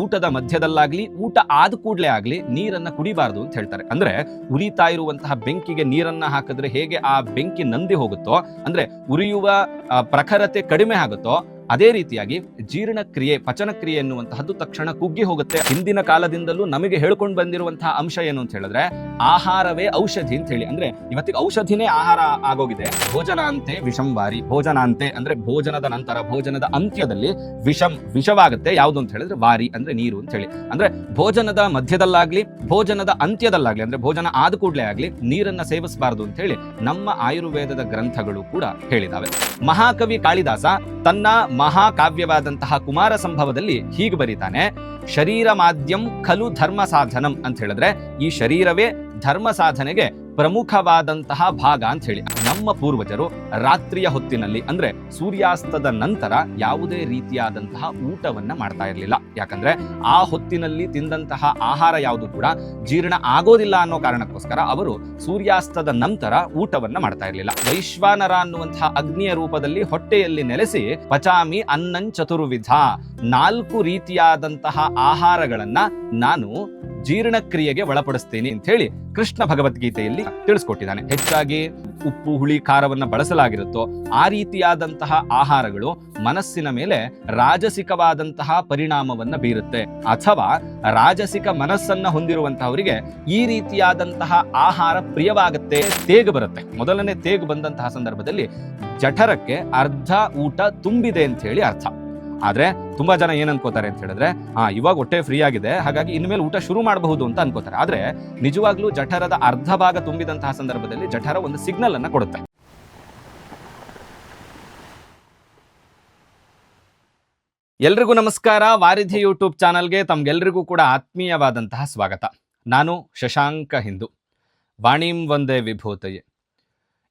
ಊಟದ ಮಧ್ಯದಲ್ಲಾಗ್ಲಿ, ಊಟ ಆದ ಕೂಡಲೇ ಆಗ್ಲಿ ನೀರನ್ನ ಕುಡಿಬಾರದು ಅಂತ ಹೇಳ್ತಾರೆ. ಅಂದ್ರೆ ಉರಿತಾ ಇರುವಂತಹ ಬೆಂಕಿಗೆ ನೀರನ್ನ ಹಾಕಿದ್ರೆ ಹೇಗೆ ಆ ಬೆಂಕಿ ನಂದಿ ಹೋಗುತ್ತೋ, ಅಂದ್ರೆ ಉರಿಯುವ ಪ್ರಖರತೆ ಕಡಿಮೆ ಆಗುತ್ತೋ ಅದೇ ರೀತಿಯಾಗಿ ಜೀರ್ಣಕ್ರಿಯೆ, ಪಚನಕ್ರಿಯೆ ಎನ್ನುವಂತಹದ್ದು ತಕ್ಷಣ ಕುಗ್ಗಿ ಹೋಗುತ್ತೆ. ಹಿಂದಿನ ಕಾಲದಿಂದಲೂ ನಮಗೆ ಹೇಳ್ಕೊಂಡು ಬಂದಿರುವಂತಹ ಅಂಶ ಏನು ಅಂತ ಹೇಳಿದ್ರೆ, ಆಹಾರವೇ ಔಷಧಿ ಅಂತ ಹೇಳಿ. ಅಂದ್ರೆ ಇವತ್ತಿಗೆ ಔಷಧಿನೇ ಆಹಾರ ಆಗೋಗಿದೆ. ಭೋಜನಾಂತೆ ವಿಷಂವಾರಿ, ಭೋಜನಾಂತೆ ಅಂದ್ರೆ ಭೋಜನದ ನಂತರ, ಭೋಜನದ ಅಂತ್ಯದಲ್ಲಿ ವಿಷಂ, ವಿಷವಾಗುತ್ತೆ. ಯಾವುದು ಅಂತ ಹೇಳಿದ್ರೆ ವಾರಿ ಅಂದ್ರೆ ನೀರು ಅಂತ ಹೇಳಿ. ಅಂದ್ರೆ ಭೋಜನದ ಮಧ್ಯದಲ್ಲಾಗ್ಲಿ, ಭೋಜನದ ಅಂತ್ಯದಲ್ಲಾಗ್ಲಿ, ಅಂದ್ರೆ ಭೋಜನ ಆದ ಕೂಡಲೇ ಆಗ್ಲಿ ನೀರನ್ನ ಸೇವಿಸಬಾರದು ಅಂತ ಹೇಳಿ ನಮ್ಮ ಆಯುರ್ವೇದದ ಗ್ರಂಥಗಳು ಕೂಡ ಹೇಳಿದಾವೆ. ಮಹಾಕವಿ ಕಾಳಿದಾಸ ತನ್ನ ಮಹಾಕಾವ್ಯವಾದಂತಹ ಕುಮಾರ ಸಂಭವದಲ್ಲಿ ಹೀಗೆ ಬರೀತಾನೆ ಶರೀರ ಮಾಧ್ಯಂ ಖಲು ಧರ್ಮ ಸಾಧನಂ ಅಂತ ಹೇಳಿದ್ರೆ, ಈ ಶರೀರವೇ ಧರ್ಮ ಸಾಧನೆಗೆ ಪ್ರಮುಖವಾದಂತಹ ಭಾಗ ಅಂತ ಹೇಳಿ. ನಮ್ಮ ಪೂರ್ವಜರು ರಾತ್ರಿಯ ಹೊತ್ತಿನಲ್ಲಿ, ಅಂದ್ರೆ ಸೂರ್ಯಾಸ್ತದ ನಂತರ ಯಾವುದೇ ರೀತಿಯಾದಂತಹ ಊಟವನ್ನ ಮಾಡ್ತಾ ಇರಲಿಲ್ಲ. ಯಾಕಂದ್ರೆ ಆ ಹೊತ್ತಿನಲ್ಲಿ ತಿಂದಂತಹ ಆಹಾರ ಯಾವುದು ಕೂಡ ಜೀರ್ಣ ಆಗೋದಿಲ್ಲ ಅನ್ನೋ ಕಾರಣಕ್ಕೋಸ್ಕರ ಅವರು ಸೂರ್ಯಾಸ್ತದ ನಂತರ ಊಟವನ್ನ ಮಾಡ್ತಾ ಇರಲಿಲ್ಲ. ವೈಶ್ವಾನರ ಅನ್ನುವಂತಹ ಅಗ್ನಿಯ ರೂಪದಲ್ಲಿ ಹೊಟ್ಟೆಯಲ್ಲಿ ನೆಲೆಸಿ ಪಚಾಮಿ ಅನ್ನಂ ಚತುರ್ವಿಧ ನಾಲ್ಕು ರೀತಿಯಾದಂತಹ ಆಹಾರಗಳನ್ನ ನಾನು ಜೀರ್ಣಕ್ರಿಯೆಗೆ ಒಳಪಡಿಸ್ತೀನಿ ಅಂತ ಹೇಳಿ ಕೃಷ್ಣ ಭಗವದ್ಗೀತೆಯಲ್ಲಿ ತಿಳಿಸ್ಕೊಟ್ಟಿದ್ದಾನೆ. ಹೆಚ್ಚಾಗಿ ಉಪ್ಪು, ಹುಳಿ, ಖಾರವನ್ನ ಬಳಸಲಾಗಿರುತ್ತೋ ಆ ರೀತಿಯಾದಂತಹ ಆಹಾರಗಳು ಮನಸ್ಸಿನ ಮೇಲೆ ರಾಜಸಿಕವಾದಂತಹ ಪರಿಣಾಮವನ್ನ ಬೀರುತ್ತೆ. ಅಥವಾ ರಾಜಸಿಕ ಮನಸ್ಸನ್ನ ಹೊಂದಿರುವಂತಹವರಿಗೆ ಈ ರೀತಿಯಾದಂತಹ ಆಹಾರ ಪ್ರಿಯವಾಗುತ್ತೆ, ತೇಗು ಬರುತ್ತೆ. ಮೊದಲನೇ ತೇಗು ಬಂದಂತಹ ಸಂದರ್ಭದಲ್ಲಿ ಜಠರಕ್ಕೆ ಅರ್ಧ ಊಟ ತುಂಬಿದೆ ಅಂತ ಹೇಳಿ ಅರ್ಥ. ಆದ್ರೆ ತುಂಬಾ ಜನ ಏನ್ ಅನ್ಕೋತಾರೆ ಅಂತ ಹೇಳಿದ್ರೆ, ಹಾ, ಇವಾಗ ಹೊಟ್ಟೆ ಫ್ರೀ ಆಗಿದೆ, ಹಾಗಾಗಿ ಇನ್ಮೇಲೆ ಊಟ ಶುರು ಮಾಡಬಹುದು ಅಂತ ಅನ್ಕೋತಾರೆ. ಆದ್ರೆ ನಿಜವಾಗ್ಲೂ ಜಠರದ ಅರ್ಧ ಭಾಗ ತುಂಬಿದಂತಹ ಸಂದರ್ಭದಲ್ಲಿ ಜಠರ ಒಂದು ಸಿಗ್ನಲ್ ಅನ್ನ ಕೊಡುತ್ತೆ. ಎಲ್ರಿಗೂ ನಮಸ್ಕಾರ. ವಾರಿಧಿ ಯೂಟ್ಯೂಬ್ ಚಾನಲ್ಗೆ ತಮ್ಗೆಲ್ರಿಗೂ ಕೂಡ ಆತ್ಮೀಯವಾದಂತಹ ಸ್ವಾಗತ. ನಾನು ಶಶಾಂಕ ಹಿಂದೂ. ವಾಣಿಂ ಒಂದೇ ವಿಭೂತಯೇ.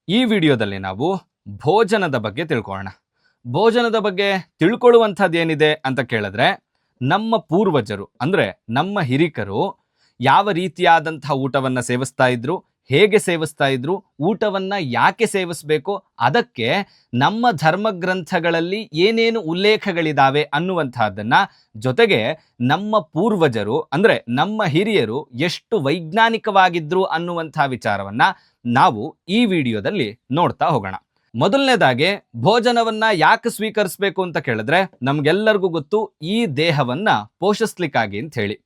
ಈ ವಿಡಿಯೋದಲ್ಲಿ ನಾವು ಭೋಜನದ ಬಗ್ಗೆ ತಿಳ್ಕೊಳ್ಳೋಣ. ಭೋಜನದ ಬಗ್ಗೆ ತಿಳ್ಕೊಳ್ಳುವಂಥದ್ದು ಏನಿದೆ ಅಂತ ಕೇಳಿದ್ರೆ, ನಮ್ಮ ಪೂರ್ವಜರು, ಅಂದರೆ ನಮ್ಮ ಹಿರಿಕರು ಯಾವ ರೀತಿಯಾದಂಥ ಊಟವನ್ನು ಸೇವಿಸ್ತಾ ಇದ್ರು, ಹೇಗೆ ಸೇವಿಸ್ತಾ ಇದ್ರು, ಊಟವನ್ನು ಯಾಕೆ ಸೇವಿಸಬೇಕು, ಅದಕ್ಕೆ ನಮ್ಮ ಧರ್ಮಗ್ರಂಥಗಳಲ್ಲಿ ಏನೇನು ಉಲ್ಲೇಖಗಳಿದಾವೆ ಅನ್ನುವಂಥದ್ದನ್ನು ಜೊತೆಗೆ ನಮ್ಮ ಪೂರ್ವಜರು, ಅಂದರೆ ನಮ್ಮ ಹಿರಿಯರು ಎಷ್ಟು ವೈಜ್ಞಾನಿಕವಾಗಿದ್ರು ಅನ್ನುವಂಥ ವಿಚಾರವನ್ನ ನಾವು ಈ ವಿಡಿಯೋದಲ್ಲಿ ನೋಡ್ತಾ ಹೋಗೋಣ. ಮೊದಲನೇದಾಗಿ ಭೋಜನವನ್ನ ಯಾಕೆ ಸ್ವೀಕರಿಸಬೇಕು ಅಂತ ಕೇಳಿದ್ರೆ ನಮ್ಗೆಲ್ಲರಿಗೂ ಗೊತ್ತು ಈ ದೇಹವನ್ನ ಪೋಷಿಸ್ಲಿಕ್ಕಾಗಿ ಅಂತ ಹೇಳಿ.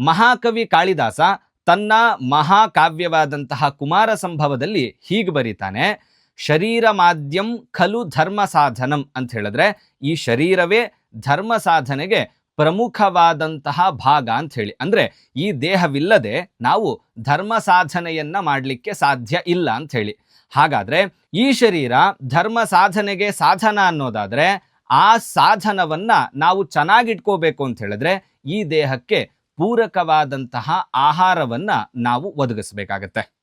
ಮಹಾಕವಿ ಕಾಳಿದಾಸ ತನ್ನ ಮಹಾಕಾವ್ಯವಾದಂತಹ ಕುಮಾರ ಸಂಭವದಲ್ಲಿ ಹೀಗೆ ಬರೀತಾನೆ ಶರೀರ ಮಾಧ್ಯಂ ಖಲು ಧರ್ಮ ಸಾಧನಂ ಅಂತ ಹೇಳಿದ್ರೆ ಈ ಶರೀರವೇ ಧರ್ಮ ಸಾಧನೆಗೆ ಪ್ರಮುಖವಾದಂತಹ ಭಾಗ ಅಂತ ಹೇಳಿ. ಅಂದ್ರೆ ಈ ದೇಹವಿಲ್ಲದೆ ನಾವು ಧರ್ಮ ಸಾಧನೆಯನ್ನ ಮಾಡಲಿಕ್ಕೆ ಸಾಧ್ಯ ಇಲ್ಲ ಅಂತ ಹೇಳಿ. ಹಾಗಾದ್ರೆ ಈ ಶರೀರ ಧರ್ಮ ಸಾಧನೆಗೆ ಸಾಧನ ಅನ್ನೋದಾದ್ರೆ ಆ ಸಾಧನವನ್ನ ನಾವು ಚೆನ್ನಾಗಿಟ್ಕೋಬೇಕು ಅಂತ ಹೇಳಿದ್ರೆ ಈ ದೇಹಕ್ಕೆ ಪೂರಕವಾದಂತಹ ಆಹಾರವನ್ನ ನಾವು ಒದಗಿಸಬೇಕಾಗತ್ತೆ.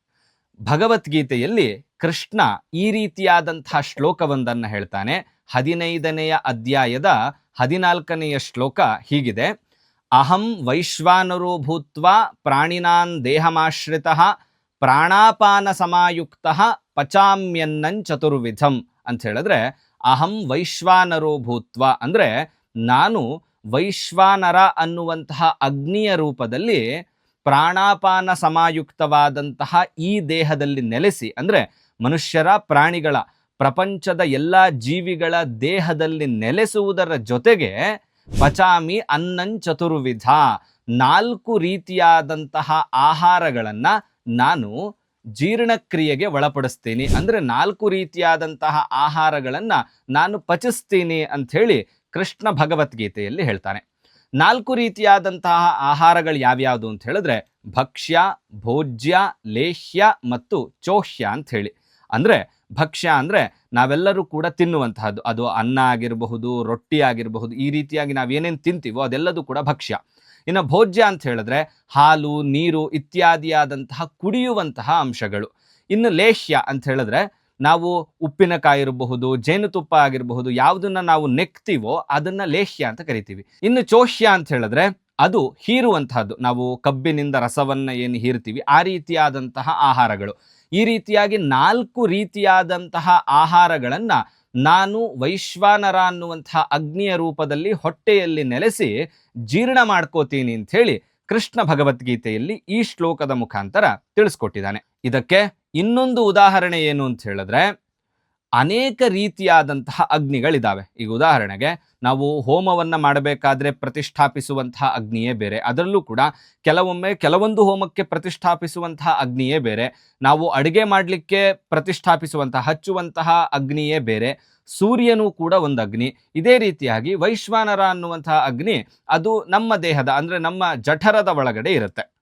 ಭಗವದ್ಗೀತೆಯಲ್ಲಿ ಕೃಷ್ಣ ಈ ರೀತಿಯಾದಂತಹ ಶ್ಲೋಕವೊಂದನ್ನು ಹೇಳ್ತಾನೆ. ಹದಿನೈದನೆಯ ಅಧ್ಯಾಯದ ಹದಿನಾಲ್ಕನೆಯ ಶ್ಲೋಕ ಹೀಗಿದೆ. ಅಹಂ ವೈಶ್ವಾನರೋ ಭೂತ್ವ ಪ್ರಾಣಿನಾನ್ ದೇಹಮಾಶ್ರಿತ ಪ್ರಾಣಾಪಾನ ಸಮಾಯುಕ್ತ ಪಚಾಮ್ಯನ್ನಂ ಚತುರ್ವಿಧಂ ಅಂತ ಹೇಳಿದ್ರೆ ಅಹಂ ವೈಶ್ವಾನರೋ ಭೂತ್ವ ಅಂದರೆ ನಾನು ವೈಶ್ವಾನರ ಅನ್ನುವಂತಹ ಅಗ್ನಿಯ ರೂಪದಲ್ಲಿ ಪ್ರಾಣಾಪಾನ ಸಮಾಯುಕ್ತವಾದಂತಹ ಈ ದೇಹದಲ್ಲಿ ನೆಲೆಸಿ ಅಂದರೆ ಮನುಷ್ಯರ ಪ್ರಾಣಿಗಳ ಪ್ರಪಂಚದ ಎಲ್ಲ ಜೀವಿಗಳ ದೇಹದಲ್ಲಿ ನೆಲೆಸುವುದರ ಜೊತೆಗೆ ಪಚಾಮಿ ಅನ್ನಂ ಚತುರ್ವಿಧ ನಾಲ್ಕು ರೀತಿಯಾದಂತಹ ಆಹಾರಗಳನ್ನು ನಾನು ಜೀರ್ಣಕ್ರಿಯೆಗೆ ಒಳಪಡಿಸ್ತೀನಿ. ಅಂದರೆ ನಾಲ್ಕು ರೀತಿಯಾದಂತಹ ಆಹಾರಗಳನ್ನು ನಾನು ಪಚಿಸ್ತೀನಿ ಅಂತ ಹೇಳಿ ಕೃಷ್ಣ ಭಗವದ್ಗೀತೆಯಲ್ಲಿ ಹೇಳ್ತಾನೆ. ನಾಲ್ಕು ರೀತಿಯಾದಂತಹ ಆಹಾರಗಳು ಯಾವ್ಯಾವುದು ಅಂತ ಹೇಳಿದ್ರೆ ಭಕ್ಷ್ಯ, ಭೋಜ್ಯ, ಲೇಹ್ಯ ಮತ್ತು ಚೋಹ್ಯ ಅಂತ ಹೇಳಿ ಅಂದರೆ ಭಕ್ಷ್ಯ ಅಂದರೆ ನಾವೆಲ್ಲರೂ ಕೂಡ ತಿನ್ನುವಂತಹದ್ದು. ಅದು ಅನ್ನ ಆಗಿರಬಹುದು, ರೊಟ್ಟಿ ಆಗಿರಬಹುದು, ಈ ರೀತಿಯಾಗಿ ನಾವೇನೇನು ತಿಂತೀವೋ ಅದೆಲ್ಲದೂ ಕೂಡ ಭಕ್ಷ್ಯ. ಇನ್ನು ಭೋಜ್ಯ ಅಂತ ಹೇಳಿದ್ರೆ ಹಾಲು, ನೀರು ಇತ್ಯಾದಿಯಾದಂತಹ ಕುಡಿಯುವಂತಹ ಅಂಶಗಳು. ಇನ್ನು ಲೇಹ್ಯ ಅಂತ ಹೇಳಿದ್ರೆ ನಾವು ಉಪ್ಪಿನಕಾಯಿ ಇರಬಹುದು, ಜೇನುತುಪ್ಪ ಆಗಿರಬಹುದು, ಯಾವುದನ್ನ ನಾವು ನೆಕ್ತೀವೋ ಅದನ್ನ ಲೇಹ್ಯ ಅಂತ ಕರಿತೀವಿ. ಇನ್ನು ಚೋಷ್ಯ ಅಂತ ಹೇಳಿದ್ರೆ ಅದು ಹೀರುವಂತಹದ್ದು. ನಾವು ಕಬ್ಬಿನಿಂದ ರಸವನ್ನ ಏನು ಹೀರ್ತೀವಿ, ಆ ರೀತಿಯಾದಂತಹ ಆಹಾರಗಳು. ಈ ರೀತಿಯಾಗಿ ನಾಲ್ಕು ರೀತಿಯಾದಂತಹ ಆಹಾರಗಳನ್ನ ನಾನು ವೈಶ್ವಾನರ ಅನ್ನುವಂಥ ಅಗ್ನಿಯ ರೂಪದಲ್ಲಿ ಹೊಟ್ಟೆಯಲ್ಲಿ ನೆಲೆಸಿ ಜೀರ್ಣ ಮಾಡ್ಕೋತೀನಿ ಅಂತ ಹೇಳಿ ಕೃಷ್ಣ ಭಗವದ್ಗೀತೆಯಲ್ಲಿ ಈ ಶ್ಲೋಕದ ಮುಖಾಂತರ ತಿಳಿಸ್ಕೊಟ್ಟಿದ್ದಾನೆ. ಇದಕ್ಕೆ ಇನ್ನೊಂದು ಉದಾಹರಣೆ ಏನು ಅಂತ ಹೇಳಿದ್ರೆ ಅನೇಕ ರೀತಿಯಾದಂತಹ ಅಗ್ನಿಗಳಿದ್ದಾವೆ ಈಗ ಉದಾಹರಣೆಗೆ ನಾವು ಹೋಮವನ್ನು ಮಾಡಬೇಕಾದ್ರೆ ಪ್ರತಿಷ್ಠಾಪಿಸುವಂತಹ ಅಗ್ನಿಯೇ ಬೇರೆ. ಅದರಲ್ಲೂ ಕೂಡ ಕೆಲವೊಮ್ಮೆ ಕೆಲವೊಂದು ಹೋಮಕ್ಕೆ ಪ್ರತಿಷ್ಠಾಪಿಸುವಂತಹ ಅಗ್ನಿಯೇ ಬೇರೆ. ನಾವು ಅಡುಗೆ ಮಾಡಲಿಕ್ಕೆ ಪ್ರತಿಷ್ಠಾಪಿಸುವಂತಹ, ಹಚ್ಚುವಂತಹ ಅಗ್ನಿಯೇ ಬೇರೆ. ಸೂರ್ಯನೂ ಕೂಡ ಒಂದು ಅಗ್ನಿ. ಇದೇ ರೀತಿಯಾಗಿ ವೈಶ್ವಾನರ ಅನ್ನುವಂತಹ ಅಗ್ನಿ ಅದು ನಮ್ಮ ದೇಹದ, ಅಂದರೆ ನಮ್ಮ ಜಠರದ ಒಳಗಡೆ ಇರುತ್ತೆ.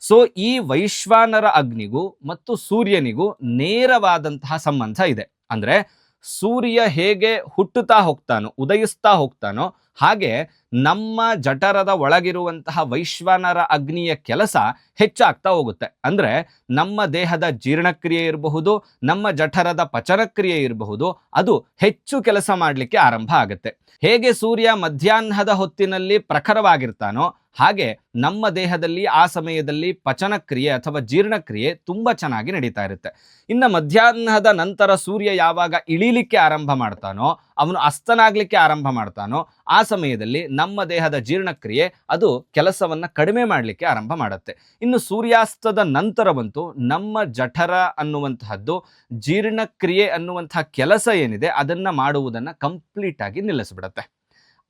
ಸೊ, ಈ ವೈಶ್ವಾನರ ಅಗ್ನಿಗೂ ಮತ್ತು ಸೂರ್ಯನಿಗೂ ನೇರವಾದಂತಹ ಸಂಬಂಧ ಇದೆ. ಅಂದ್ರೆ ಸೂರ್ಯ ಹೇಗೆ ಹುಟ್ಟುತ್ತಾ ಹೋಗ್ತಾನೋ ಉದಯಿಸ್ತಾ ಹೋಗ್ತಾನೋ ಹಾಗೆ ನಮ್ಮ ಜಠರದ ಒಳಗಿರುವಂತಹ ವೈಶ್ವಾನರ ಅಗ್ನಿಯ ಕೆಲಸ ಹೆಚ್ಚಾಗ್ತಾ ಹೋಗುತ್ತೆ. ಅಂದರೆ ನಮ್ಮ ದೇಹದ ಜೀರ್ಣಕ್ರಿಯೆ ಇರಬಹುದು, ನಮ್ಮ ಜಠರದ ಪಚನಕ್ರಿಯೆ ಇರಬಹುದು, ಅದು ಹೆಚ್ಚು ಕೆಲಸ ಮಾಡಲಿಕ್ಕೆ ಆರಂಭ ಆಗುತ್ತೆ. ಹೇಗೆ ಸೂರ್ಯ ಮಧ್ಯಾಹ್ನದ ಹೊತ್ತಿನಲ್ಲಿ ಪ್ರಖರವಾಗಿರ್ತಾನೋ ಹಾಗೆ ನಮ್ಮ ದೇಹದಲ್ಲಿ ಆ ಸಮಯದಲ್ಲಿ ಪಚನಕ್ರಿಯೆ ಅಥವಾ ಜೀರ್ಣಕ್ರಿಯೆ ತುಂಬ ಚೆನ್ನಾಗಿ ನಡೀತಾ ಇರುತ್ತೆ. ಇನ್ನು ಮಧ್ಯಾಹ್ನದ ನಂತರ ಸೂರ್ಯ ಯಾವಾಗ ಇಳಿಲಿಕ್ಕೆ ಆರಂಭ ಮಾಡ್ತಾನೋ ಅವನು ಅಸ್ತನಾಗಲಿಕ್ಕೆ ಆರಂಭ ಮಾಡ್ತಾನೋ ಆ ಸಮಯದಲ್ಲಿ ನಮ್ಮ ದೇಹದ ಜೀರ್ಣಕ್ರಿಯೆ ಅದು ಕೆಲಸವನ್ನ ಕಡಿಮೆ ಮಾಡಲಿಕ್ಕೆ ಆರಂಭ ಮಾಡುತ್ತೆ. ಇನ್ನು ಸೂರ್ಯಾಸ್ತದ ನಂತರವಂತೂ ನಮ್ಮ ಜಠರ ಅನ್ನುವಂತಹದ್ದು ಜೀರ್ಣಕ್ರಿಯೆ ಅನ್ನುವಂತಹ ಕೆಲಸ ಏನಿದೆ ಅದನ್ನ ಮಾಡುವುದನ್ನ ಕಂಪ್ಲೀಟ್ ಆಗಿ ನಿಲ್ಲಿಸ್ಬಿಡುತ್ತೆ.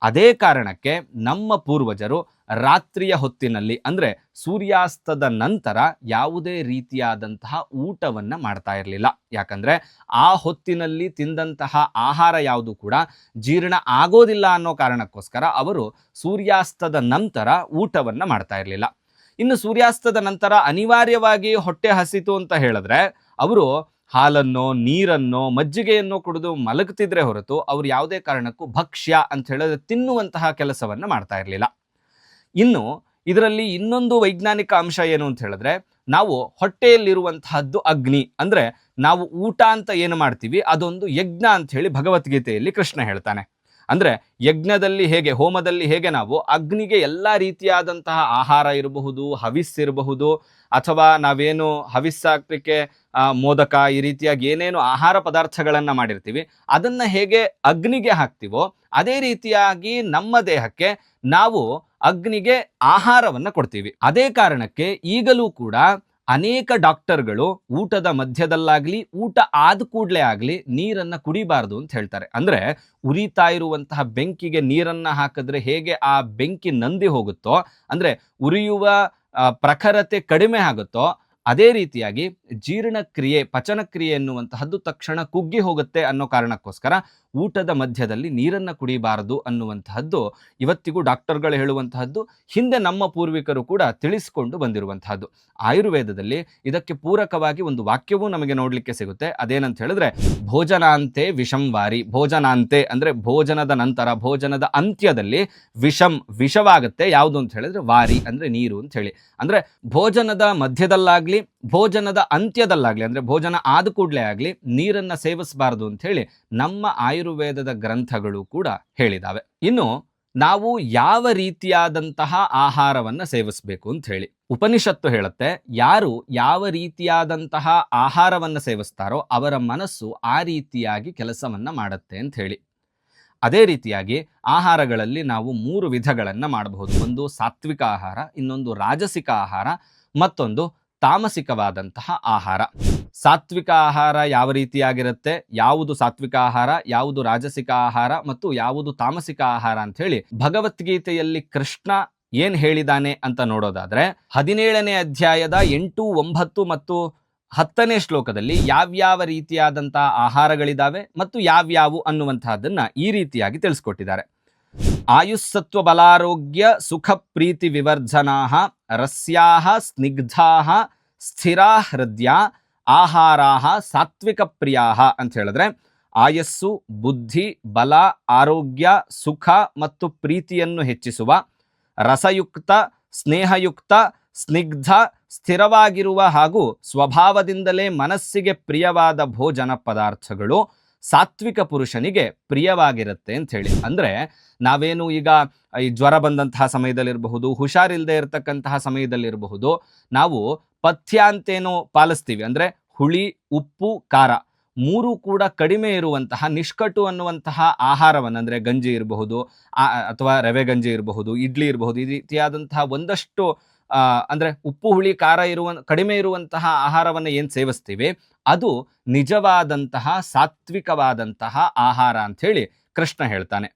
ಅದೇ ಕಾರಣಕ್ಕೆ ನಮ್ಮ ಪೂರ್ವಜರು ರಾತ್ರಿಯ ಹೊತ್ತಿನಲ್ಲಿ, ಅಂದರೆ ಸೂರ್ಯಾಸ್ತದ ನಂತರ ಯಾವುದೇ ರೀತಿಯಾದಂತಹ ಊಟವನ್ನು ಮಾಡ್ತಾ ಇರಲಿಲ್ಲ. ಯಾಕಂದರೆ ಆ ಹೊತ್ತಿನಲ್ಲಿ ತಿಂದಂತಹ ಆಹಾರ ಯಾವುದು ಕೂಡ ಜೀರ್ಣ ಆಗೋದಿಲ್ಲ ಅನ್ನೋ ಕಾರಣಕ್ಕೋಸ್ಕರ ಅವರು ಸೂರ್ಯಾಸ್ತದ ನಂತರ ಊಟವನ್ನು ಮಾಡ್ತಾ ಇರಲಿಲ್ಲ. ಇನ್ನು ಸೂರ್ಯಾಸ್ತದ ನಂತರ ಅನಿವಾರ್ಯವಾಗಿ ಹೊಟ್ಟೆ ಹಸಿತು ಅಂತ ಹೇಳಿದ್ರೆ, ಅವರು ಹಾಲನ್ನೋ, ನೀರನ್ನೋ, ಮಜ್ಜಿಗೆಯನ್ನೋ ಕುಡಿದು ಮಲಗುತ್ತಿದ್ರೆ ಹೊರತು ಅವರು ಯಾವುದೇ ಕಾರಣಕ್ಕೂ ಭಕ್ಷ್ಯ ಅಂತ ಹೇಳಿದ್ರೆ ತಿನ್ನುವಂತಹ ಕೆಲಸವನ್ನು ಮಾಡ್ತಾ ಇರಲಿಲ್ಲ. ಇನ್ನು ಇದರಲ್ಲಿ ಇನ್ನೊಂದು ವೈಜ್ಞಾನಿಕ ಅಂಶ ಏನು ಅಂತ ಹೇಳಿದ್ರೆ, ನಾವು ಹೊಟ್ಟೆಯಲ್ಲಿರುವಂತಹದ್ದು ಅಗ್ನಿ. ಅಂದ್ರೆ ನಾವು ಊಟ ಅಂತ ಏನು ಮಾಡ್ತೀವಿ, ಅದೊಂದು ಯಜ್ಞ ಅಂತ ಹೇಳಿ ಭಗವದ್ಗೀತೆಯಲ್ಲಿ ಕೃಷ್ಣ ಹೇಳ್ತಾನೆ. ಅಂದ್ರೆ ಯಜ್ಞದಲ್ಲಿ ಹೇಗೆ, ಹೋಮದಲ್ಲಿ ಹೇಗೆ ನಾವು ಅಗ್ನಿಗೆ ಎಲ್ಲ ರೀತಿಯಾದಂತಹ ಆಹಾರ ಇರಬಹುದು ಹವಿಸ್ ಇರಬಹುದು, ಅಥವಾ ನಾವೇನು ಹವಿಸ್ಸಾಕ್ಲಿಕ್ಕೆ ಮೋದಕ ಈ ರೀತಿಯಾಗಿ ಏನೇನು ಆಹಾರ ಪದಾರ್ಥಗಳನ್ನು ಮಾಡಿರ್ತೀವಿ, ಅದನ್ನು ಹೇಗೆ ಅಗ್ನಿಗೆ ಹಾಕ್ತಿವೋ, ಅದೇ ರೀತಿಯಾಗಿ ನಮ್ಮ ದೇಹಕ್ಕೆ ನಾವು ಅಗ್ನಿಗೆ ಆಹಾರವನ್ನು ಕೊಡ್ತೀವಿ. ಅದೇ ಕಾರಣಕ್ಕೆ ಈಗಲೂ ಕೂಡ ಅನೇಕ ಡಾಕ್ಟರ್ಗಳು ಊಟದ ಮಧ್ಯದಲ್ಲಾಗ್ಲಿ, ಊಟ ಆದ ಕೂಡಲೇ ಆಗಲಿ ನೀರನ್ನು ಕುಡಿಬಾರ್ದು ಅಂತ ಹೇಳ್ತಾರೆ. ಅಂದರೆ ಉರಿತಾ ಇರುವಂತಹ ಬೆಂಕಿಗೆ ನೀರನ್ನು ಹಾಕಿದ್ರೆ ಹೇಗೆ ಆ ಬೆಂಕಿ ನಂದಿ ಹೋಗುತ್ತೋ, ಅಂದರೆ ಉರಿಯುವ ಪ್ರಖರತೆ ಕಡಿಮೆ ಆಗುತ್ತೋ, ಅದೇ ರೀತಿಯಾಗಿ ಜೀರ್ಣಕ್ರಿಯೆ, ಪಚನಕ್ರಿಯೆ ಎನ್ನುವಂತಹದ್ದು ತಕ್ಷಣ ಕುಗ್ಗಿ ಹೋಗುತ್ತೆ ಅನ್ನೋ ಕಾರಣಕ್ಕೋಸ್ಕರ ಊಟದ ಮಧ್ಯದಲ್ಲಿ ನೀರನ್ನು ಕುಡಿಬಾರದು ಅನ್ನುವಂತಹದ್ದು ಇವತ್ತಿಗೂ ಡಾಕ್ಟರ್ಗಳು ಹೇಳುವಂತಹದ್ದು, ಹಿಂದೆ ನಮ್ಮ ಪೂರ್ವಿಕರು ಕೂಡ ತಿಳಿಸಿಕೊಂಡು ಬಂದಿರುವಂತಹದ್ದು. ಆಯುರ್ವೇದದಲ್ಲಿ ಇದಕ್ಕೆ ಪೂರಕವಾಗಿ ಒಂದು ವಾಕ್ಯವೂ ನಮಗೆ ನೋಡಲಿಕ್ಕೆ ಸಿಗುತ್ತೆ. ಅದೇನಂತ ಹೇಳಿದ್ರೆ, ಭೋಜನಾಂತೆ ವಿಷಂವಾರಿ ಭೋಜನಾಂತೆ ಅಂದರೆ ಭೋಜನದ ನಂತರ, ಭೋಜನದ ಅಂತ್ಯದಲ್ಲಿ ವಿಷಂ, ವಿಷವಾಗುತ್ತೆ. ಯಾವುದು ಅಂತ ಹೇಳಿದ್ರೆ, ವಾರಿ ಅಂದರೆ ನೀರು ಅಂತ ಹೇಳಿ. ಅಂದರೆ ಭೋಜನದ ಮಧ್ಯದಲ್ಲಾಗ್ಲಿ ಭೋಜನದ ಅಂತ್ಯದಲ್ಲಾಗಲಿ, ಅಂದರೆ ಭೋಜನ ಆದ ಕೂಡಲೇ ಆಗಲಿ ನೀರನ್ನು ಸೇವಿಸಬಾರದು ಅಂತ ಹೇಳಿ ನಮ್ಮ ಆಯುರ್ವೇದದ ಗ್ರಂಥಗಳು ಕೂಡ ಹೇಳಿದಾವೆ. ಇನ್ನು ನಾವು ಯಾವ ರೀತಿಯಾದಂತಹ ಆಹಾರವನ್ನು ಸೇವಿಸಬೇಕು ಅಂತ ಹೇಳಿ ಉಪನಿಷತ್ತು ಹೇಳುತ್ತೆ, ಯಾರು ಯಾವ ರೀತಿಯಾದಂತಹ ಆಹಾರವನ್ನು ಸೇವಿಸ್ತಾರೋ ಅವರ ಮನಸ್ಸು ಆ ರೀತಿಯಾಗಿ ಕೆಲಸವನ್ನು ಮಾಡುತ್ತೆ ಅಂತ ಹೇಳಿ. ಅದೇ ರೀತಿಯಾಗಿ ಆಹಾರಗಳಲ್ಲಿ ನಾವು ಮೂರು ವಿಧಗಳನ್ನು ಮಾಡಬಹುದು. ಒಂದು ಸಾತ್ವಿಕ ಆಹಾರ, ಇನ್ನೊಂದು ರಾಜಸಿಕ ಆಹಾರ, ಮತ್ತೊಂದು ತಾಮಸಿಕವಾದಂತಹ ಆಹಾರ. ಸಾತ್ವಿಕ ಆಹಾರ ಯಾವ ರೀತಿಯಾಗಿರುತ್ತೆ? ಯಾವುದು ಸಾತ್ವಿಕ ಆಹಾರ, ಯಾವುದು ರಾಜಸಿಕ ಆಹಾರ ಮತ್ತು ಯಾವುದು ತಾಮಸಿಕ ಆಹಾರ ಅಂತ ಹೇಳಿ ಭಗವದ್ಗೀತೆಯಲ್ಲಿ ಕೃಷ್ಣ ಏನ್ ಹೇಳಿದಾನೆ ಅಂತ ನೋಡೋದಾದ್ರೆ ಹದಿನೇಳನೇ ಅಧ್ಯಾಯದ ಎಂಟು, ಒಂಬತ್ತು ಮತ್ತು ಹತ್ತನೇ ಶ್ಲೋಕದಲ್ಲಿ ಯಾವ್ಯಾವ ರೀತಿಯಾದಂತಹ ಆಹಾರಗಳಿದಾವೆ ಮತ್ತು ಯಾವ್ಯಾವು ಅನ್ನುವಂತಹದನ್ನ ಈ ರೀತಿಯಾಗಿ ತಿಳಿಸ್ಕೊಟ್ಟಿದ್ದಾರೆ. ಆಯುಸ್ಸತ್ವ ಬಲಾರೋಗ್ಯ ಸುಖ ಪ್ರೀತಿ ವಿವರ್ಧನಾ ರಸ್ಯಾ ಸ್ನಿಗ್ಧಾ ಸ್ಥಿರಾ ಹೃದಯ ಆಹಾರಾ ಸಾತ್ವಿಕ ಪ್ರಿಯಾಹ ಅಂತ ಹೇಳಿದ್ರೆ ಆಯಸ್ಸು, ಬುದ್ಧಿ, ಬಲ, ಆರೋಗ್ಯ, ಸುಖ ಮತ್ತು ಪ್ರೀತಿಯನ್ನು ಹೆಚ್ಚಿಸುವ, ರಸಯುಕ್ತ, ಸ್ನೇಹಯುಕ್ತ, ಸ್ನಿಗ್ಧ, ಸ್ಥಿರವಾಗಿರುವ ಹಾಗೂ ಸ್ವಭಾವದಿಂದಲೇ ಮನಸ್ಸಿಗೆ ಪ್ರಿಯವಾದ ಭೋಜನ ಪದಾರ್ಥಗಳು ಸಾತ್ವಿಕ ಪುರುಷನಿಗೆ ಪ್ರಿಯವಾಗಿರುತ್ತೆ ಅಂತ ಹೇಳಿ. ಅಂದ್ರೆ ನಾವೇನು ಈಗ ಈ ಜ್ವರ ಬಂದಂತಹ ಸಮಯದಲ್ಲಿರಬಹುದು ಹುಷಾರಿಲ್ಲದೆ ಇರತಕ್ಕಂತಹ ಸಮಯದಲ್ಲಿರಬಹುದು, ನಾವು ಪಥ್ಯ ಅಂತೇನು ಪಾಲಿಸ್ತೀವಿ. ಅಂದ್ರೆ ಹುಳಿ, ಉಪ್ಪು, ಖಾರ ಮೂರು ಕೂಡ ಕಡಿಮೆ ಇರುವಂತಹ, ನಿಷ್ಕಟು ಅನ್ನುವಂತಹ ಆಹಾರವನ್ನು, ಅಂದರೆ ಗಂಜಿ ಇರಬಹುದು ಅಥವಾ ರವೆ ಗಂಜಿ ಇರಬಹುದು, ಇಡ್ಲಿ ಇರಬಹುದು, ಈ ರೀತಿಯಾದಂತಹ ಒಂದಷ್ಟು ಅಂದ್ರೆ ಉಪ್ಪು, ಹುಳಿ, ಖಾರ ಇರುವ ಕಡಿಮೆ ಇರುವಂತಹ ಆಹಾರವನ್ನು ಏನು ಸೇವಿಸ್ತೀವಿ? ಅದು ನಿಜವಾದಂತಹ, ಸಾತ್ವಿಕವಾದಂತಹ ಆಹಾರ ಅಂಥೇಳಿ ಕೃಷ್ಣ ಹೇಳ್ತಾನೆ.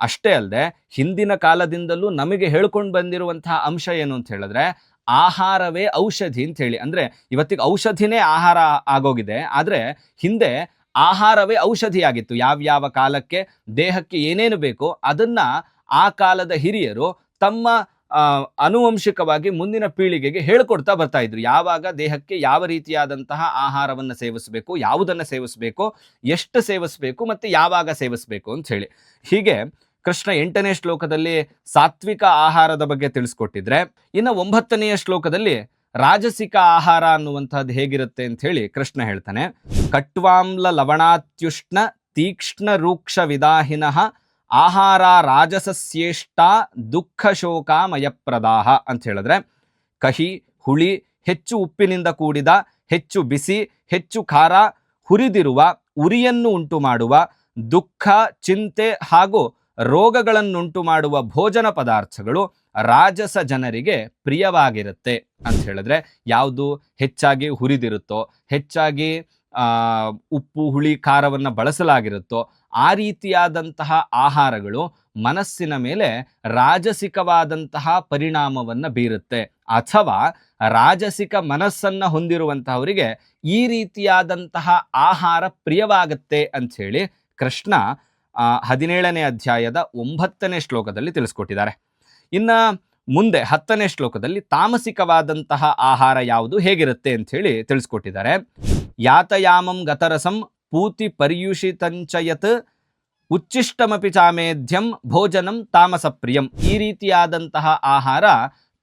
ಅಷ್ಟೇ ಅಲ್ಲದೆ ಹಿಂದಿನ ಕಾಲದಿಂದಲೂ ನಮಗೆ ಹೇಳ್ಕೊಂಡು ಬಂದಿರುವಂತಹ ಅಂಶ ಏನು ಅಂತ ಹೇಳಿದ್ರೆ ಆಹಾರವೇ ಔಷಧಿ ಅಂತ ಹೇಳಿ ಅಂದರೆ ಇವತ್ತಿಗೆ ಔಷಧಿನೇ ಆಹಾರ ಆಗೋಗಿದೆ. ಆದರೆ ಹಿಂದೆ ಆಹಾರವೇ ಔಷಧಿಯಾಗಿತ್ತು. ಯಾವ್ಯಾವ ಕಾಲಕ್ಕೆ ದೇಹಕ್ಕೆ ಏನೇನು ಬೇಕೋ ಅದನ್ನು ಆ ಕಾಲದ ಹಿರಿಯರು ತಮ್ಮ ಆ, ಆನುವಂಶಿಕವಾಗಿ ಮುಂದಿನ ಪೀಳಿಗೆಗೆ ಹೇಳ್ಕೊಡ್ತಾ ಬರ್ತಾ ಇದ್ರು. ಯಾವಾಗ ದೇಹಕ್ಕೆ ಯಾವ ರೀತಿಯಾದಂತಹ ಆಹಾರವನ್ನು ಸೇವಿಸಬೇಕು ಯಾವುದನ್ನು ಸೇವಿಸಬೇಕು ಎಷ್ಟು ಸೇವಿಸಬೇಕು ಮತ್ತೆ ಯಾವಾಗ ಸೇವಿಸಬೇಕು ಅಂತ ಹೇಳಿ. ಹೀಗೆ ಕೃಷ್ಣ ಎಂಟನೇ ಶ್ಲೋಕದಲ್ಲಿ ಸಾತ್ವಿಕ ಆಹಾರದ ಬಗ್ಗೆ ತಿಳಿಸ್ಕೊಟ್ಟಿದ್ರೆ ಇನ್ನು ಒಂಬತ್ತನೆಯ ಶ್ಲೋಕದಲ್ಲಿ ರಾಜಸಿಕ ಆಹಾರ ಅನ್ನುವಂಥದ್ದು ಹೇಗಿರುತ್ತೆ ಅಂತ ಹೇಳಿ ಕೃಷ್ಣ ಹೇಳ್ತಾನೆ. ಕಟ್ವಾಮ್ಲ ಲವಣಾತ್ಯುಷ್ಣ ತೀಕ್ಷ್ಣ ರೂಕ್ಷ ವಿದಾಹಿನಃ ಆಹಾರ ರಾಜಸಸ್ಯೇಷ್ಟ ದುಃಖ ಶೋಕಾಮಯಪ್ರದಾಹ ಅಂತ ಹೇಳಿದ್ರೆ, ಕಹಿ, ಹುಳಿ, ಹೆಚ್ಚು ಉಪ್ಪಿನಿಂದ ಕೂಡಿದ, ಹೆಚ್ಚು ಬಿಸಿ, ಹೆಚ್ಚು ಖಾರ, ಹುರಿದಿರುವ, ಉರಿಯನ್ನು ಉಂಟು ಮಾಡುವ ದುಃಖ, ಚಿಂತೆ ಹಾಗೂ ರೋಗಗಳನ್ನುಂಟು ಮಾಡುವ ಭೋಜನ ಪದಾರ್ಥಗಳು ರಾಜಸ ಜನರಿಗೆ ಪ್ರಿಯವಾಗಿರುತ್ತೆ ಅಂತ ಹೇಳಿದ್ರೆ, ಯಾವುದು ಹೆಚ್ಚಾಗಿ ಹುರಿದಿರುತ್ತೋ, ಹೆಚ್ಚಾಗಿ ಉಪ್ಪು, ಹುಳಿ, ಖಾರವನ್ನು ಬಳಸಲಾಗಿರುತ್ತೋ ಆ ರೀತಿಯಾದಂತಹ ಆಹಾರಗಳು ಮನಸ್ಸಿನ ಮೇಲೆ ರಾಜಸಿಕವಾದಂತಹ ಪರಿಣಾಮವನ್ನು ಬೀರುತ್ತೆ. ಅಥವಾ ರಾಜಸಿಕ ಮನಸ್ಸನ್ನು ಹೊಂದಿರುವಂತಹವರಿಗೆ ಈ ರೀತಿಯಾದಂತಹ ಆಹಾರ ಪ್ರಿಯವಾಗುತ್ತೆ ಅಂತ ಹೇಳಿ ಕೃಷ್ಣ ಹದಿನೇಳನೇ ಅಧ್ಯಾಯದ ಒಂಬತ್ತನೇ ಶ್ಲೋಕದಲ್ಲಿ ತಿಳಿಸ್ಕೊಟ್ಟಿದ್ದಾರೆ. ಇನ್ನು ಮುಂದೆ ಹತ್ತನೇ ಶ್ಲೋಕದಲ್ಲಿ ತಾಮಸಿಕವಾದಂತಹ ಆಹಾರ ಯಾವುದು ಹೇಗಿರುತ್ತೆ ಅಂಥೇಳಿ ತಿಳಿಸ್ಕೊಟ್ಟಿದ್ದಾರೆ. ಯಾತಯಾಮಂ ಗತರಸಂ ಪೂತಿ ಪರ್ಯುಷಿತಂಚಯತ್ ಉಚ್ಚಿಷ್ಟಮಪಿ ಚಾಮೇಧ್ಯಂ ಭೋಜನಂ ತಾಮಸ ಪ್ರಿಯಂ ಈ ರೀತಿಯಾದಂತಹ ಆಹಾರ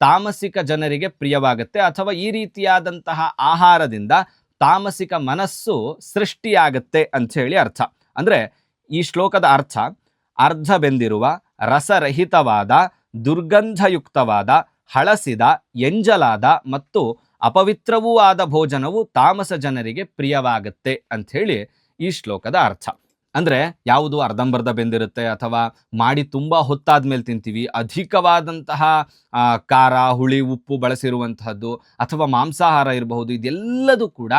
ತಾಮಸಿಕ ಜನರಿಗೆ ಪ್ರಿಯವಾಗುತ್ತೆ. ಅಥವಾ ಈ ರೀತಿಯಾದಂತಹ ಆಹಾರದಿಂದ ತಾಮಸಿಕ ಮನಸ್ಸು ಸೃಷ್ಟಿಯಾಗುತ್ತೆ ಹೇಳಿ ಅರ್ಥ. ಅಂದರೆ ಈ ಶ್ಲೋಕದ ಅರ್ಥ ಅರ್ಧ ಬೆಂದಿರುವ ರಸರಹಿತವಾದ, ದುರ್ಗಂಧಯುಕ್ತವಾದ, ಹಳಸಿದ, ಎಂಜಲಾದ ಮತ್ತು ಅಪವಿತ್ರವೂ ಆದ ಭೋಜನವು ತಾಮಸ ಜನರಿಗೆ ಪ್ರಿಯವಾಗುತ್ತೆ ಅಂಥೇಳಿ ಈ ಶ್ಲೋಕದ ಅರ್ಥ. ಅಂದರೆ ಯಾವುದು ಅರ್ಧಂಬರ್ಧ ಬೆಂದಿರುತ್ತೆ ಅಥವಾ ಮಾಡಿ ತುಂಬ ಹೊತ್ತಾದ ಮೇಲೆ ತಿಂತೀವಿ, ಅಧಿಕವಾದಂತಹ ಖಾರ, ಹುಳಿ, ಉಪ್ಪು ಬಳಸಿರುವಂತಹದ್ದು ಅಥವಾ ಮಾಂಸಾಹಾರ ಇರಬಹುದು, ಇದೆಲ್ಲದೂ ಕೂಡ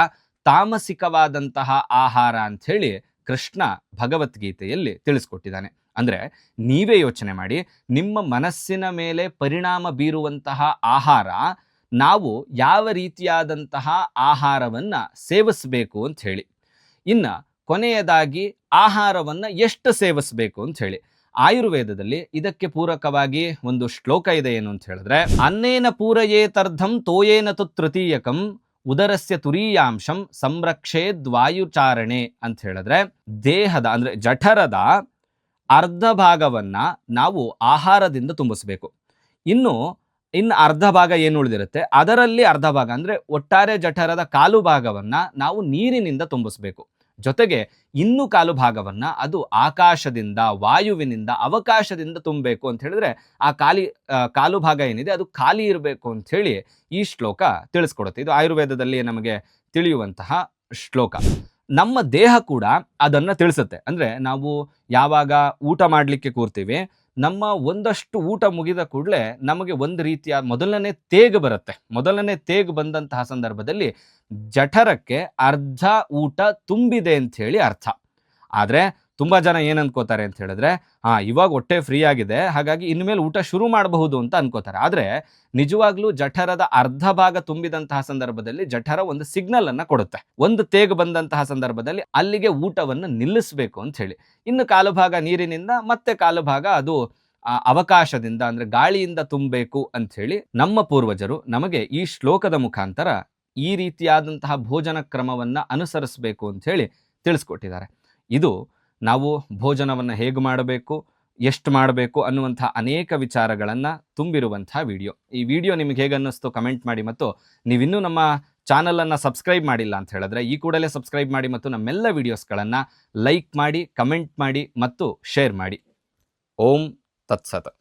ತಾಮಸಿಕವಾದಂತಹ ಆಹಾರ ಅಂಥೇಳಿ ಕೃಷ್ಣ ಭಗವದ್ಗೀತೆಯಲ್ಲಿ ತಿಳಿಸ್ಕೊಟ್ಟಿದ್ದಾನೆ. ಅಂದರೆ ನೀವೇ ಯೋಚನೆ ಮಾಡಿ, ನಿಮ್ಮ ಮನಸ್ಸಿನ ಮೇಲೆ ಪರಿಣಾಮ ಬೀರುವಂತಹ ಆಹಾರ ನಾವು ಯಾವ ರೀತಿಯಾದಂತಹ ಆಹಾರವನ್ನು ಸೇವಿಸಬೇಕು ಅಂತ ಹೇಳಿ. ಇನ್ನು ಕೊನೆಯದಾಗಿ ಆಹಾರವನ್ನು ಎಷ್ಟು ಸೇವಿಸಬೇಕು ಅಂತ ಹೇಳಿ. ಆಯುರ್ವೇದದಲ್ಲಿ ಇದಕ್ಕೆ ಪೂರಕವಾಗಿ ಒಂದು ಶ್ಲೋಕ ಇದೆ ಏನು ಅಂತ ಹೇಳಿದ್ರೆ, ಅನ್ನೇನ ಪೂರಯೇತರ್ಧಂ ತೋಯೇನ ತು ತೃತೀಯಕಂ ಉದರಸ್ಯ ತುರೀಯಾಂಶಂ ಸಂರಕ್ಷೇ ದ್ವಾಯುಚಾರಣೆ ಅಂತ ಹೇಳಿದ್ರೆ, ದೇಹದ ಅಂದರೆ ಜಠರದ ಅರ್ಧ ಭಾಗವನ್ನು ನಾವು ಆಹಾರದಿಂದ ತುಂಬಿಸಬೇಕು. ಇನ್ನು ಇನ್ನು ಅರ್ಧ ಭಾಗ ಏನು ಉಳಿದಿರುತ್ತೆ? ಅದರಲ್ಲಿ ಅರ್ಧ ಭಾಗ ಅಂದ್ರೆ ಒಟ್ಟಾರೆ ಜಠರದ ಕಾಲು ಭಾಗವನ್ನ ನಾವು ನೀರಿನಿಂದ ತುಂಬಿಸಬೇಕು. ಜೊತೆಗೆ ಇನ್ನು ಕಾಲು ಭಾಗವನ್ನ ಅದು ಆಕಾಶದಿಂದ ವಾಯುವಿನಿಂದ ಅವಕಾಶದಿಂದ ತುಂಬಬೇಕು ಅಂತ ಹೇಳಿದ್ರೆ ಆ ಆ, ಕಾಲು ಭಾಗ ಏನಿದೆ ಅದು ಖಾಲಿ ಇರಬೇಕು ಅಂತ ಹೇಳಿ ಈ ಶ್ಲೋಕ ತಿಳಿಸ್ಕೊಡುತ್ತೆ. ಇದು ಆಯುರ್ವೇದದಲ್ಲಿ ನಮಗೆ ತಿಳಿಯುವಂತಹ ಶ್ಲೋಕ. ನಮ್ಮ ದೇಹ ಕೂಡ ಅದನ್ನು ತಿಳಿಸುತ್ತೆ. ಅಂದರೆ ನಾವು ಯಾವಾಗ ಊಟ ಮಾಡಲಿಕ್ಕೆ ಕೂರ್ತೀವಿ ನಮ್ಮ ಒಂದಷ್ಟು ಊಟ ಮುಗಿದ ಕೂಡಲೇ ನಮಗೆ ಒಂದು ರೀತಿಯ ಮೊದಲನೇ ತೇಗ ಬರುತ್ತೆ. ಮೊದಲನೇ ತೇಗು ಬಂದಂತಹ ಸಂದರ್ಭದಲ್ಲಿ ಜಠರಕ್ಕೆ ಅರ್ಧ ಊಟ ತುಂಬಿದೆ ಅಂತ ಅರ್ಥ. ಆದ್ರೆ ತುಂಬಾ ಜನ ಏನು ಅನ್ಕೋತಾರೆ ಅಂತ ಹೇಳಿದ್ರೆ, ಹಾ, ಇವಾಗ ಹೊಟ್ಟೆ ಫ್ರೀ ಆಗಿದೆ, ಹಾಗಾಗಿ ಇನ್ಮೇಲೆ ಊಟ ಶುರು ಮಾಡಬಹುದು ಅಂತ ಅನ್ಕೋತಾರೆ. ಆದರೆ ನಿಜವಾಗ್ಲೂ ಜಠರದ ಅರ್ಧ ಭಾಗ ತುಂಬಿದಂತಹ ಸಂದರ್ಭದಲ್ಲಿ ಜಠರ ಒಂದು ಸಿಗ್ನಲ್ ಅನ್ನ ಕೊಡುತ್ತೆ. ಒಂದು ತೇಗ್ ಬಂದಂತಹ ಸಂದರ್ಭದಲ್ಲಿ ಅಲ್ಲಿಗೆ ಊಟವನ್ನು ನಿಲ್ಲಿಸಬೇಕು ಅಂತ ಹೇಳಿ. ಇನ್ನು ಕಾಲು ಭಾಗ ನೀರಿನಿಂದ ಮತ್ತೆ ಕಾಲು ಭಾಗ ಅದು ಅವಕಾಶದಿಂದ ಅಂದ್ರೆ ಗಾಳಿಯಿಂದ ತುಂಬಬೇಕು ಅಂತ ಹೇಳಿ ನಮ್ಮ ಪೂರ್ವಜರು ನಮಗೆ ಈ ಶ್ಲೋಕದ ಮುಖಾಂತರ ಈ ರೀತಿಯಾದಂತಹ ಭೋಜನ ಕ್ರಮವನ್ನ ಅನುಸರಿಸಬೇಕು ಅಂತ ಹೇಳಿ ತಿಳಿಸ್ಕೊಟ್ಟಿದ್ದಾರೆ. ಇದು ನಾವು ಭೋಜನವನ್ನು ಹೇಗೆ ಮಾಡಬೇಕು, ಎಷ್ಟು ಮಾಡಬೇಕು ಅನ್ನುವಂಥ ಅನೇಕ ವಿಚಾರಗಳನ್ನು ತುಂಬಿರುವಂಥ ವಿಡಿಯೋ. ಈ ವಿಡಿಯೋ ನಿಮಗೆ ಹೇಗೆ ಅನ್ನಿಸ್ತು ಕಮೆಂಟ್ ಮಾಡಿ ಮತ್ತು ನೀವಿನ್ನೂ ನಮ್ಮ ಚಾನಲನ್ನು ಸಬ್ಸ್ಕ್ರೈಬ್ ಮಾಡಿಲ್ಲ ಅಂತ ಹೇಳಿದ್ರೆ ಈ ಕೂಡಲೇ ಸಬ್ಸ್ಕ್ರೈಬ್ ಮಾಡಿ ಮತ್ತು ನಮ್ಮೆಲ್ಲ ವಿಡಿಯೋಸ್ಗಳನ್ನು ಲೈಕ್ ಮಾಡಿ, ಕಮೆಂಟ್ ಮಾಡಿ ಮತ್ತು ಶೇರ್ ಮಾಡಿ. ಓಂ ತತ್ಸತ್.